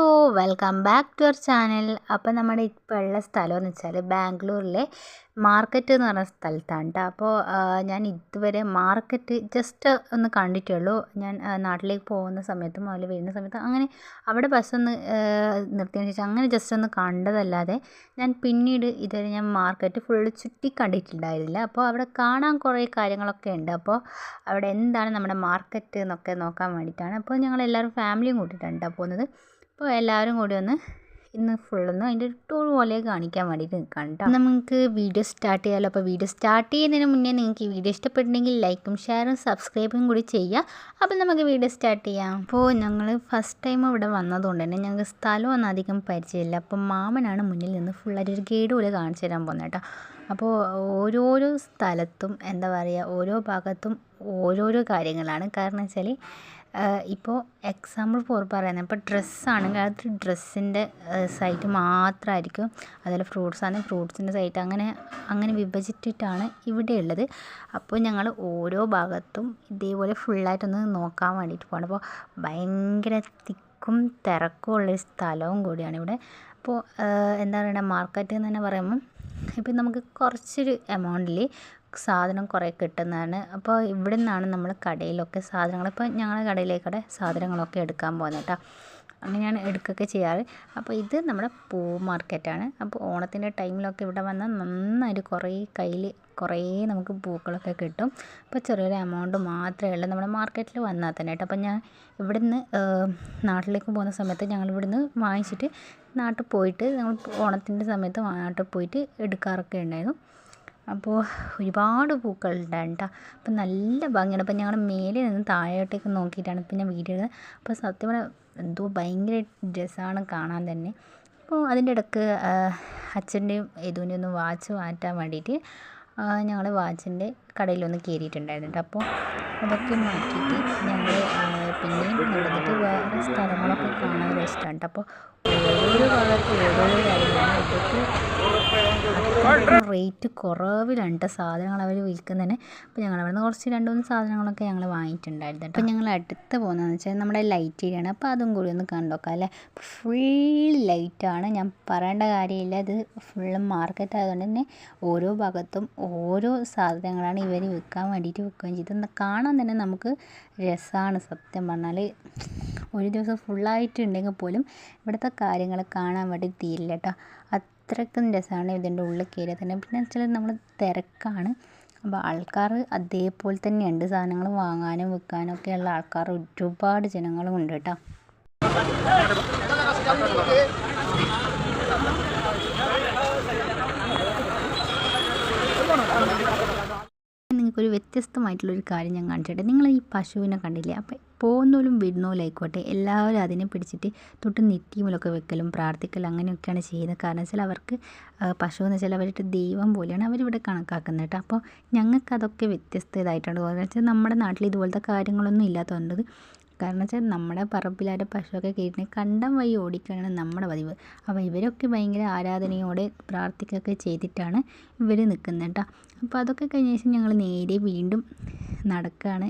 Hello welcome back to our channel. അപ്പോൾ നമ്മുടെ ഇപ്പോൾ ഉള്ള സ്ഥലം എന്ന് വെച്ചാൽ ബാംഗ്ലൂരിലെ മാർക്കറ്റ് എന്ന് പറഞ്ഞ സ്ഥലത്താണ് കേട്ടോ അപ്പോൾ ഞാൻ ഇതുവരെ മാർക്കറ്റ് ജസ്റ്റ് ഒന്ന് കണ്ടിട്ടുള്ളൂ. ഞാൻ നാട്ടിലേക്ക് പോകുന്ന സമയത്തും അതിൽ വരുന്ന സമയത്തും അങ്ങനെ അവിടെ ബസ് ഒന്ന് നിർത്തിയതിന് ശേഷം അങ്ങനെ ജസ്റ്റ് ഒന്ന് കണ്ടതല്ലാതെ ഞാൻ പിന്നീട് ഇതുവരെ ഞാൻ മാർക്കറ്റ് ഫുള്ള് ചുറ്റി കണ്ടിട്ടുണ്ടായിരുന്നില്ല. അപ്പോൾ അവിടെ കാണാൻ കുറേ കാര്യങ്ങളൊക്കെ ഉണ്ട്. അപ്പോൾ അവിടെ എന്താണ് നമ്മുടെ മാർക്കറ്റ് എന്നൊക്കെ നോക്കാൻ വേണ്ടിയിട്ടാണ്. അപ്പോൾ ഞങ്ങൾ എല്ലാവരും ഫാമിലിയും കൂട്ടിയിട്ടാണ് കേട്ടോ പോകുന്നത്. അപ്പോൾ എല്ലാവരും കൂടി ഒന്ന് ഇന്ന് ഫുള്ളൊന്ന് അതിന്റെ ടൂർ പോലെ കാണിക്കാൻ വേണ്ടിയിട്ട് നിൽക്കാം കേട്ടോ നമുക്ക് വീഡിയോ സ്റ്റാർട്ട് ചെയ്യാമല്ലോ അപ്പോൾ വീഡിയോ സ്റ്റാർട്ട് ചെയ്യുന്നതിന് മുന്നേ നിങ്ങൾക്ക് ഈ വീഡിയോ ഇഷ്ടപ്പെട്ടിട്ടുണ്ടെങ്കിൽ ലൈക്കും ഷെയറും സബ്സ്ക്രൈബും കൂടി ചെയ്യുക. അപ്പോൾ നമുക്ക് വീഡിയോ സ്റ്റാർട്ട് ചെയ്യാം. അപ്പോൾ ഞങ്ങൾ ഫസ്റ്റ് ടൈം ഇവിടെ വന്നതുകൊണ്ട് തന്നെ ഞങ്ങൾക്ക് സ്ഥലമൊന്നും അധികം പരിചയമില്ല. അപ്പോൾ മാമനാണ് മുന്നിൽ നിന്ന് ഫുള്ളായിട്ട് ഒരു ഗൈഡ് പോലെ കാണിച്ചു തരാൻ പോകുന്നത് കേട്ടോ. അപ്പോൾ ഓരോരോ സ്ഥലത്തും എന്താ പറയുക ഓരോ ഭാഗത്തും ഓരോരോ കാര്യങ്ങളാണ്. കാരണം വെച്ചാൽ ഇപ്പോൾ എക്സാമ്പിൾ ഫോർ പറയുന്നത്. ഇപ്പോൾ ഡ്രസ്സാണെങ്കിൽ അത് ഡ്രസ്സിന്റെ സൈറ്റ് മാത്രമായിരിക്കും. അതുപോലെ ഫ്രൂട്ട്സ് ആണെങ്കിൽ ഫ്രൂട്ട്സിന്റെ സൈറ്റ് അങ്ങനെ അങ്ങനെ വിഭജിച്ചിട്ടാണ് ഇവിടെ ഉള്ളത്. അപ്പോൾ ഞങ്ങൾ ഓരോ ഭാഗത്തും ഇതേപോലെ ഫുള്ളായിട്ടൊന്ന് നോക്കാൻ വേണ്ടിയിട്ട് പോകണം അപ്പോൾ ഭയങ്കര തിക്കും തിരക്കും ഉള്ളൊരു സ്ഥലവും കൂടിയാണ് ഇവിടെ. അപ്പോൾ എന്താ പറയുക മാർക്കറ്റ് എന്ന് തന്നെ പറയുമ്പം ഇപ്പം നമുക്ക് കുറച്ചൊരു എമൗണ്ടിൽ സാധനം കുറേ കിട്ടുന്നതാണ്. അപ്പോൾ ഇവിടെ നിന്നാണ് നമ്മൾ കടയിലൊക്കെ സാധനങ്ങൾ ഇപ്പോൾ ഞങ്ങളുടെ കടയിലേക്കൂടെ സാധനങ്ങളൊക്കെ എടുക്കാൻ പോകുന്നത് കേട്ടോ. അങ്ങനെയാണ് എടുക്കുകയൊക്കെ ചെയ്യാറ്. അപ്പോൾ ഇത് നമ്മുടെ പൂ മാർക്കറ്റാണ്. അപ്പോൾ ഓണത്തിന്റെ ടൈമിലൊക്കെ ഇവിടെ വന്നാൽ നന്നായിട്ട് കുറേ കയ്യിൽ കുറേ നമുക്ക് പൂക്കളൊക്കെ കിട്ടും. അപ്പോൾ ചെറിയൊരു എമൗണ്ട് മാത്രമേ ഉള്ളൂ നമ്മുടെ മാർക്കറ്റിൽ വന്നാൽ തന്നെ കേട്ടോ. അപ്പോൾ ഞാൻ ഇവിടുന്ന് നാട്ടിലേക്ക് പോകുന്ന സമയത്ത് ഞങ്ങൾ ഇവിടുന്ന് വാങ്ങിച്ചിട്ട് നാട്ടിൽ പോയിട്ട് ഞങ്ങൾ ഓണത്തിന്റെ സമയത്ത് നാട്ടിൽ പോയിട്ട് എടുക്കാറൊക്കെ ഉണ്ടായിരുന്നു. അപ്പോൾ ഒരുപാട് പൂക്കളുണ്ടായിരുന്നു കേട്ടോ. അപ്പോൾ നല്ല ഭംഗിയാണ്. അപ്പോൾ ഞങ്ങൾ മേലെ നിന്ന് താഴോട്ടേക്ക് നോക്കിയിട്ടാണ് ഇപ്പോൾ ഞാൻ വീഡിയോ എടുത്തത് അപ്പോൾ സത്യം പറഞ്ഞാൽ എന്തോ ഭയങ്കര രസമാണ് കാണാൻ തന്നെ. അപ്പോൾ അതിന്റെ ഇടയ്ക്ക് അച്ഛന്റെയും യദുവിന്റെയും ഒന്ന് വാച്ച് മാറ്റാൻ വേണ്ടിയിട്ട് ഞങ്ങൾ വാച്ചിന്റെ കടയിലൊന്ന് കയറിയിട്ടുണ്ടായിരുന്നു അപ്പോൾ അതൊക്കെ മാറ്റിയിട്ട് ഞങ്ങൾ പിന്നെയും നടന്നിട്ട് വേറെ സ്ഥലങ്ങളൊക്കെ കാണാൻ ഇഷ്ടമാണ് കേട്ടോ അപ്പോൾ ഓരോ ഭാഗത്ത് ഓരോരോ കാര്യങ്ങളാണ് ഇതൊക്കെ റേറ്റ് കുറവിലാണ് കേട്ടോ സാധനങ്ങൾ അവർ വിൽക്കുന്നതിന് അപ്പോൾ ഞങ്ങൾ അവിടെ നിന്ന് കുറച്ച് രണ്ട് മൂന്ന് സാധനങ്ങളൊക്കെ ഞങ്ങൾ വാങ്ങിയിട്ടുണ്ടായിരുന്നു. അപ്പോൾ ഞങ്ങൾ അടുത്ത് പോകുന്നതെന്ന് വെച്ചാൽ നമ്മുടെ ലൈറ്റ് ഏരിയയാണ് അപ്പോൾ അതും കൂടി ഒന്ന് കണ്ടോക്കാം അല്ലേ? ഫുൾ ലൈറ്റാണ് ഞാൻ പറയേണ്ട കാര്യമില്ല. ഇത് ഫുള്ള് മാർക്കറ്റ് ആയതുകൊണ്ട് തന്നെ ഓരോ ഭാഗത്തും ഓരോ സാധനങ്ങളാണ് ഇവർ വിൽക്കാൻ വേണ്ടിയിട്ട് വിൽക്കുകയും ചെയ്തത്. കാണാൻ തന്നെ നമുക്ക് രസമാണ് സത്യം പറഞ്ഞാൽ ഒരു ദിവസം ഫുള്ളായിട്ടുണ്ടെങ്കിൽ പോലും ഇവിടുത്തെ കാര്യങ്ങൾ കാണാൻ വേണ്ടി തീരില്ല കേട്ടോ. അത്രയ്ക്കും രസമാണ് ഇതിന്റെ ഉള്ളിൽ കയറിയാൽ തന്നെ. പിന്നെ വെച്ചാൽ നമ്മൾ തിരക്കാണ്. അപ്പോൾ ആൾക്കാർ അതേപോലെ തന്നെയുണ്ട് സാധനങ്ങൾ വാങ്ങാനും വിൽക്കാനും ഒക്കെയുള്ള ആൾക്കാർ ഒരുപാട് ജനങ്ങളും ഉണ്ട് കേട്ടോ. വ്യത്യസ്തമായിട്ടുള്ളൊരു കാര്യം ഞാൻ കാണിച്ചിട്ട്. നിങ്ങൾ ഈ പശുവിനെ കണ്ടില്ലേ? അപ്പം പോകുന്നോലും വിടുന്നോലും ആയിക്കോട്ടെ എല്ലാവരും അതിനെ പിടിച്ചിട്ട് തൊട്ട് നെറ്റിയുമലൊക്കെ വെക്കലും പ്രാർത്ഥിക്കലും അങ്ങനെയൊക്കെയാണ് ചെയ്യുന്നത്. കാരണം വെച്ചാൽ അവർക്ക് പശു എന്ന് വെച്ചാൽ അവരുടെ ദൈവം പോലെയാണ് അവരിവിടെ കണക്കാക്കുന്നത് കേട്ടോ. അപ്പോൾ ഞങ്ങൾക്കതൊക്കെ വ്യത്യസ്ത ഇതായിട്ടാണ് തോന്നുന്നത് വെച്ചാൽ നമ്മുടെ നാട്ടിൽ ഇതുപോലത്തെ കാര്യങ്ങളൊന്നും ഇല്ലാത്തതുകൊണ്ട് കാരണം വെച്ചാൽ നമ്മുടെ പറമ്പിലാരെ പശുവൊക്കെ കയറ്റി കണ്ടം വഴി ഓടിക്കുകയാണ് നമ്മുടെ പതിവ്. അപ്പോൾ ഇവരൊക്കെ ഭയങ്കര ആരാധനയോടെ പ്രാർത്ഥിക്കുകയൊക്കെ ചെയ്തിട്ടാണ് ഇവർ നിൽക്കുന്നത് കേട്ടോ അപ്പോൾ അതൊക്കെ കഴിഞ്ഞ ശേഷം ഞങ്ങൾ നേരെ വീണ്ടും നടക്കുകയാണ്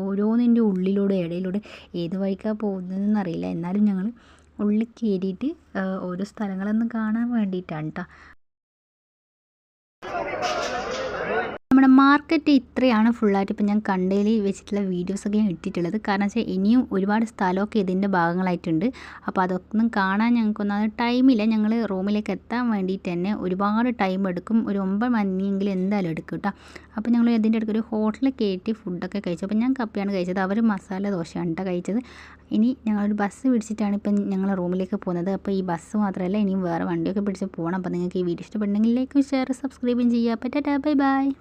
ഓരോന്നിന്റെ ഉള്ളിലൂടെ ഇടയിലൂടെ ഏത് വഴിക്കാണ് പോകുന്നതെന്ന് അറിയില്ല. എന്നാലും ഞങ്ങൾ ഉള്ളിൽ കയറിയിട്ട് ഓരോ സ്ഥലങ്ങളൊന്ന് കാണാൻ വേണ്ടിയിട്ടാണ് കേട്ടോ നമ്മുടെ മാർക്കറ്റ് ഇത്രയാണ് ഫുള്ളായിട്ട് ഇപ്പം ഞാൻ കണ്ടതിൽ വെച്ചിട്ടുള്ള വീഡിയോസൊക്കെ ഞാൻ ഇട്ടിട്ടുള്ളത്. കാരണം വെച്ചാൽ ഇനിയും ഒരുപാട് സ്ഥലമൊക്കെ ഇതിന്റെ ഭാഗങ്ങളായിട്ടുണ്ട്. അപ്പോൾ അതൊന്നും കാണാൻ ഞങ്ങൾക്കൊന്നും ടൈമില്ല ഞങ്ങൾ റൂമിലേക്ക് എത്താൻ വേണ്ടിയിട്ട് തന്നെ ഒരുപാട് ടൈം എടുക്കും. ഒരു ഒമ്പത് മണിയെങ്കിലും എന്തായാലും എടുക്കും കേട്ടോ. അപ്പോൾ ഞങ്ങൾ ഇതിന്റെ ഇടയ്ക്ക് ഒരു ഹോട്ടലിൽ കയറ്റി ഫുഡൊക്കെ കഴിച്ചു. അപ്പോൾ ഞാൻ കപ്പിയാണ് കഴിച്ചത്. അവർ മസാല ദോശയാണ് കേട്ടോ കഴിച്ചത്. ഇനി ഞങ്ങളൊരു ബസ് പിടിച്ചിട്ടാണ് ഇപ്പം ഞങ്ങൾ റൂമിലേക്ക് പോകുന്നത്. അപ്പോൾ ഈ ബസ് മാത്രമല്ല ഇനിയും വേറെ വണ്ടിയൊക്കെ പിടിച്ച് പോകണം. അപ്പോൾ നിങ്ങൾക്ക് ഈ വീഡിയോ ഇഷ്ടപ്പെട്ടെങ്കിൽ ലൈക്കും ഷെയർ സബ്സ്ക്രൈബും ചെയ്യുക അപ്പോൾ ടാറ്റാ ബൈ ബൈ